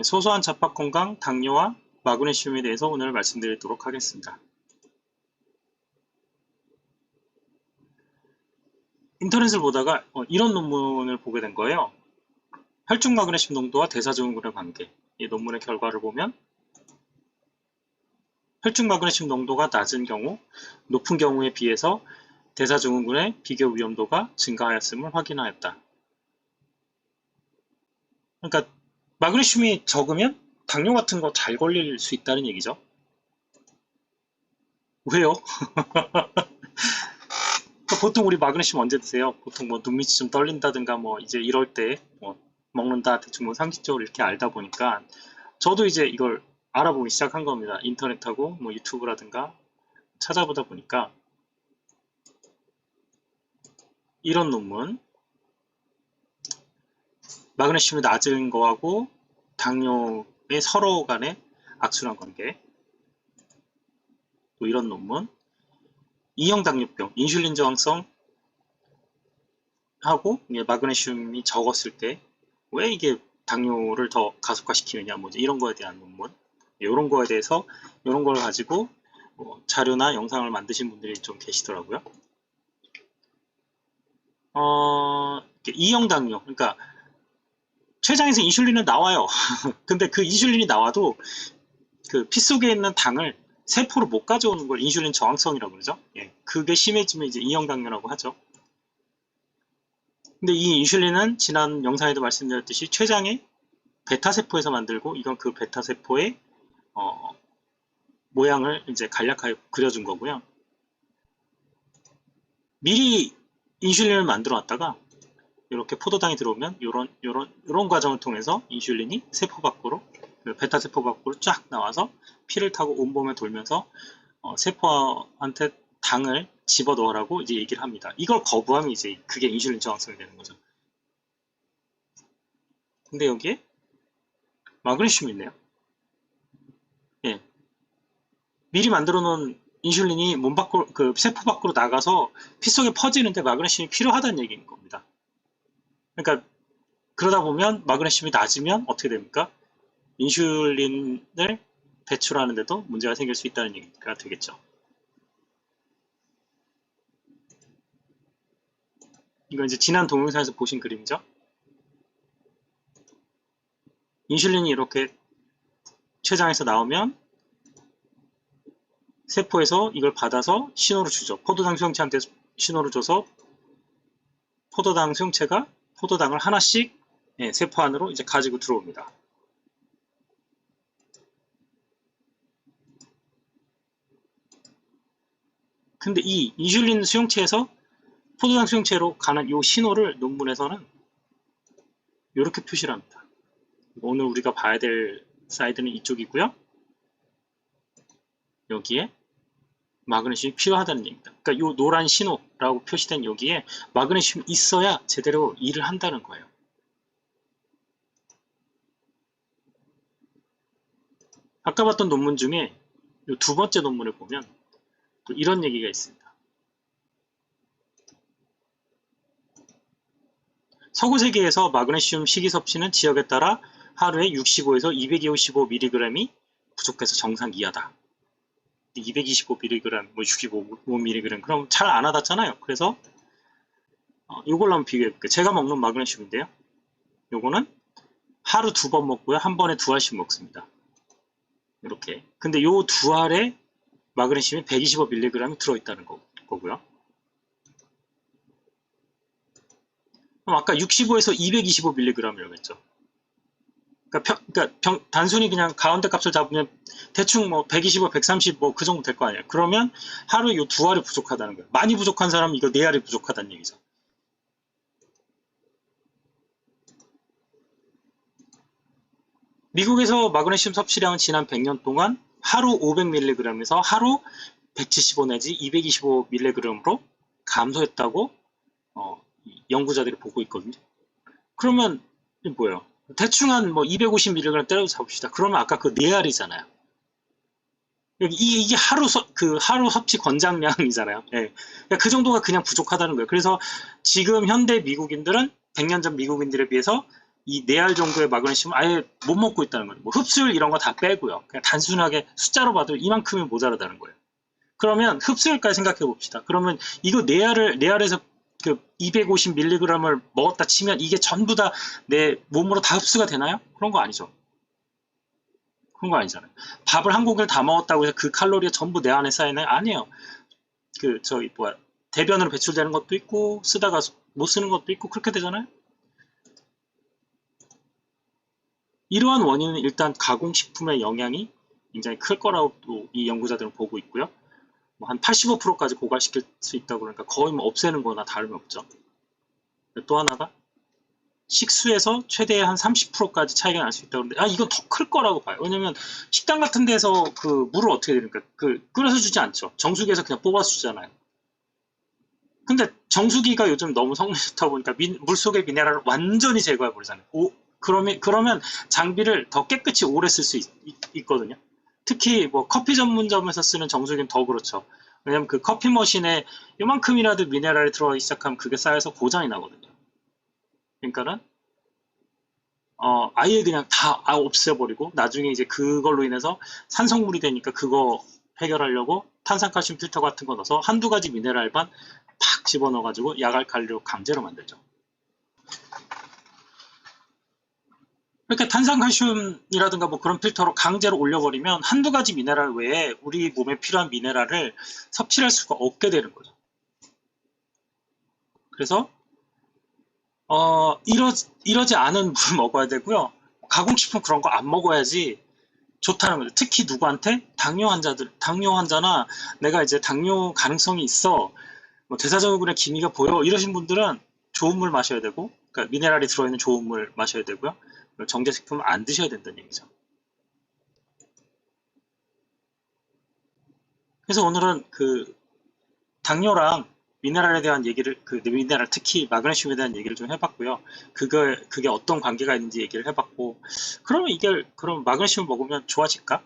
소소한 잡학 건강, 당뇨와 마그네슘에 대해서 오늘 말씀드리도록 하겠습니다. 인터넷을 보다가 어, 이런 논문을 보게 된 거예요. 혈중 마그네슘 농도와 대사증후군의 관계. 이 논문의 결과를 보면 혈중 마그네슘 농도가 낮은 경우, 높은 경우에 비해서 대사증후군의 비교 위험도가 증가하였음을 확인하였다. 그러니까 마그네슘이 적으면 당뇨 같은 거 잘 걸릴 수 있다는 얘기죠. 왜요? 그러니까 보통 우리 마그네슘 언제 드세요? 보통 뭐 눈밑이 좀 떨린다든가 뭐 이제 이럴 때 뭐 먹는다 대충 뭐 상식적으로 이렇게 알다 보니까 저도 이제 이걸 알아보기 시작한 겁니다. 인터넷하고 뭐 유튜브라든가 찾아보다 보니까 이런 논문 마그네슘이 낮은 거하고 당뇨의 서로 간의 악순환 관계. 또 이런 논문. 이형 당뇨병 인슐린 저항성 하고 이게 마그네슘이 적었을 때 왜 이게 당뇨를 더 가속화시키느냐 뭐 이런 거에 대한 논문. 이런 거에 대해서 이런 걸 가지고 뭐 자료나 영상을 만드신 분들이 좀 계시더라고요. 어, 이형 당뇨 그러니까 췌장에서 인슐린은 나와요. 근데 그 인슐린이 나와도 그 피 속에 있는 당을 세포로 못 가져오는 걸 인슐린 저항성이라고 그러죠. 예, 그게 심해지면 이제 이형 당뇨라고 하죠. 근데 이 인슐린은 지난 영상에도 말씀드렸듯이 췌장의 베타 세포에서 만들고 이건 그 베타 세포의 어, 모양을 이제 간략하게 그려준 거고요. 미리 인슐린을 만들어 놨다가 이렇게 포도당이 들어오면 이런 이런 이런 과정을 통해서 인슐린이 세포 밖으로 그 베타 세포 밖으로 쫙 나와서 피를 타고 온몸에 돌면서 어, 세포한테 당을 집어 넣으라고 이제 얘기를 합니다. 이걸 거부하면 이제 그게 인슐린 저항성이 되는 거죠. 근데 여기에 마그네슘이 있네요. 예. 미리 만들어 놓은 인슐린이 몸 밖으로 그 세포 밖으로 나가서 피 속에 퍼지는데 마그네슘이 필요하다는 얘기인 겁니다. 그러니까 그러다 보면 마그네슘이 낮으면 어떻게 됩니까? 인슐린을 배출하는데도 문제가 생길 수 있다는 얘기가 되겠죠. 이거 이제 지난 동영상에서 보신 그림이죠. 인슐린이 이렇게 췌장에서 나오면 세포에서 이걸 받아서 신호를 주죠. 포도당 수용체한테 신호를 줘서 포도당 수용체가 포도당을 하나씩 예, 세포 안으로 이제 가지고 들어옵니다. 근데 이 인슐린 수용체에서 포도당 수용체로 가는 이 신호를 논문에서는 이렇게 표시를 합니다. 오늘 우리가 봐야 될 사이드는 이쪽이고요. 여기에 마그네슘이 필요하다는 얘기입니다. 그러니까 이 노란 신호라고 표시된 여기에 마그네슘이 있어야 제대로 일을 한다는 거예요. 아까 봤던 논문 중에 이두 번째 논문을 보면 또 이런 얘기가 있습니다. 서구 세계에서 마그네슘 식이 섭취는 지역에 따라 하루에 65에서 225mg이 부족해서 정상 이하다. 225mg, 뭐 65mg, 그럼 잘 안 와닿잖아요. 그래서 어, 이걸로 한번 비교해 볼게요. 제가 먹는 마그네슘인데요. 요거는 하루 두 번 먹고요. 한 번에 두 알씩 먹습니다. 이렇게. 근데 요 두 알에 마그네슘이 125mg이 들어있다는 거, 거고요. 그럼 아까 65에서 225mg이라고 했죠. 그러니까, 평, 그러니까 병, 단순히 그냥 가운데 값을 잡으면 대충 뭐 125, 130 뭐 그 정도 될 거 아니에요. 그러면 하루에 이 두 알이 부족하다는 거예요. 많이 부족한 사람은 이거 네 알이 부족하다는 얘기죠. 미국에서 마그네슘 섭취량은 지난 100년 동안 하루 500mg에서 하루 175 내지 225mg으로 감소했다고 어, 연구자들이 보고 있거든요. 그러면 뭐예요? 대충 한 뭐 250mg 때려 잡읍시다. 그러면 아까 그네 알이잖아요. 여기 이게 하루 섭, 그 하루 섭취 권장량이잖아요. 예. 그러니까 그 정도가 그냥 부족하다는 거예요. 그래서 지금 현대 미국인들은 100년 전 미국인들에 비해서 이네알 정도의 마그네슘을 아예 못 먹고 있다는 거예요. 뭐 흡수율 이런 거 다 빼고요. 그냥 단순하게 숫자로 봐도 이만큼이 모자라다는 거예요. 그러면 흡수율까지 생각해 봅시다. 그러면 이거 네 알을 네 알에서 그 250mg을 먹었다 치면 이게 전부 다 내 몸으로 다 흡수가 되나요? 그런 거 아니죠. 그런 거 아니잖아요. 밥을 한 공기를 다 먹었다고 해서 그 칼로리가 전부 내 안에 쌓이나요? 아니에요. 그 저기 뭐야 대변으로 배출되는 것도 있고 쓰다가 못 쓰는 것도 있고 그렇게 되잖아요. 이러한 원인은 일단 가공식품의 영향이 굉장히 클 거라고 또 이 연구자들은 보고 있고요. 뭐 한 85%까지 고갈시킬 수 있다고 그러니까 거의 뭐 없애는 거나 다름이 없죠. 또 하나가 식수에서 최대 한 30%까지 차이가 날 수 있다고 그러는데 아 이건 더 클 거라고 봐요. 왜냐면 식당 같은 데서 그 물을 어떻게 드립니까? 그 끓여서 주지 않죠. 정수기에서 그냥 뽑아서 주잖아요. 근데 정수기가 요즘 너무 성능이 좋다 보니까 민- 물속의 미네랄을 완전히 제거해 버리잖아요. 오, 그러면 그러면 장비를 더 깨끗이 오래 쓸 수 있거든요. 특히 뭐 커피 전문점에서 쓰는 정수기는 더 그렇죠. 왜냐면 그 커피 머신에 요만큼이라도 미네랄이 들어가기 시작하면 그게 쌓여서 고장이 나거든요. 그러니까는 어 아예 그냥 다 아, 없애버리고 나중에 이제 그걸로 인해서 산성물이 되니까 그거 해결하려고 탄산칼슘 필터 같은 거 넣어서 한두 가지 미네랄만 팍 집어넣어가지고 약알 칼리로 강제로 만들죠. 이렇게 탄산칼슘이라든가 뭐 그런 필터로 강제로 올려버리면 한두 가지 미네랄 외에 우리 몸에 필요한 미네랄을 섭취할 수가 없게 되는 거죠. 그래서 어 이러 이러지 않은 물 먹어야 되고요. 가공식품 그런 거 안 먹어야지 좋다는 거죠. 특히 누구한테 당뇨 환자들, 당뇨 환자나 내가 이제 당뇨 가능성이 있어, 뭐 대사증후군의 기미가 보여 이러신 분들은 좋은 물 마셔야 되고, 그러니까 미네랄이 들어있는 좋은 물 마셔야 되고요. 정제식품 안 드셔야 된다는 얘기죠. 그래서 오늘은 그 당뇨랑 미네랄에 대한 얘기를 그 미네랄 특히 마그네슘에 대한 얘기를 좀 해봤고요. 그거 그게 어떤 관계가 있는지 얘기를 해봤고 그러면 이게 그럼 마그네슘 먹으면 좋아질까?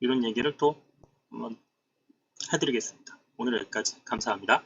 이런 얘기를 또 한번 해드리겠습니다. 오늘 여기까지 감사합니다.